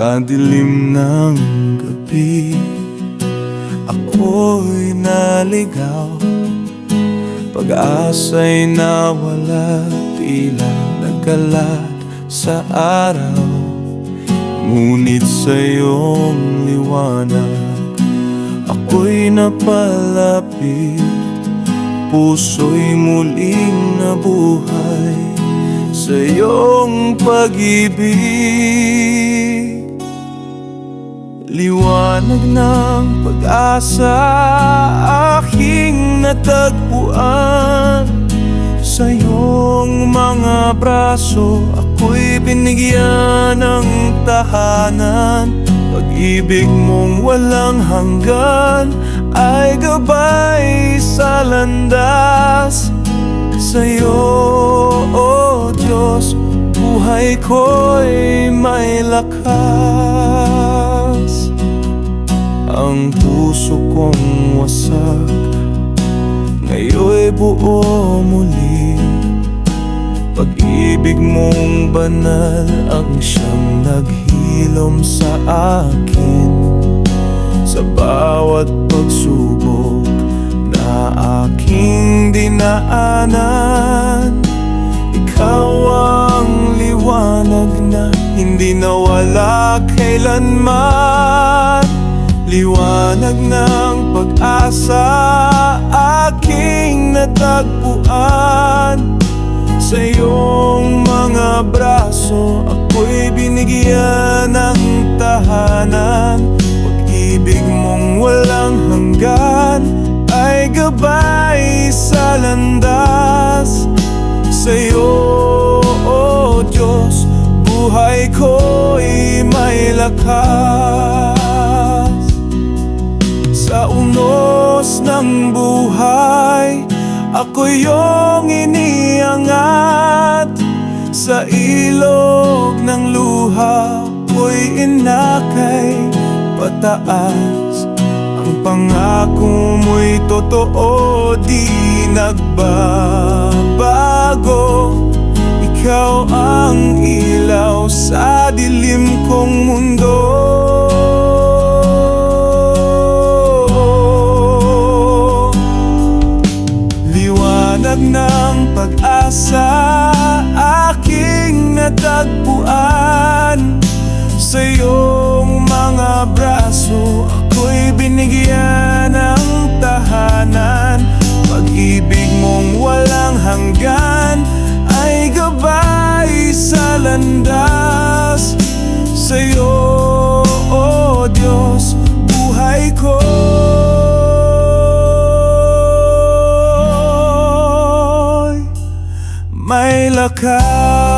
dilim ng gabi Ako'y naligaw. Pag-asa'y nawala Tila nagkalat sa araw. Ngunit sa iyong liwanag Ako'y napalapit. Puso'y muling nabuhay Sa iyong pag-ibig Liwanag ng pag-asa Aking natagpuan. Sa iyong mga braso Ako'y binigyan ng tahanan. Pag-ibig mong walang hanggan Ay gabay sa landas. Sa'yo, O Diyos Buhay ko'y may lakas Ang puso kong wasak. Ngayon'y buo muli. Pag-ibig mong banal Ang siyang naghilom sa akin. Sa bawat pagsubok Na aking dinaanan Ikaw ang liwanag na Hindi nawala kailanman Liwanag ng pag-asa Aking natagpuan. Sa iyong mga braso Ako'y binigyan ng tahanan. Pag-ibig mong walang hanggan Ay gabay sa landas. Sa iyo, O Diyos Buhay ko'y may lakas unos ng buhay. Ako yung iniangat. Sa ilog ng luha Ko'y inakay. Pataas Ang pangako mo'y totoo Di nagbabago. Ikaw ang ilaw sa dilim kong mundo pag-asa ko'y may lakas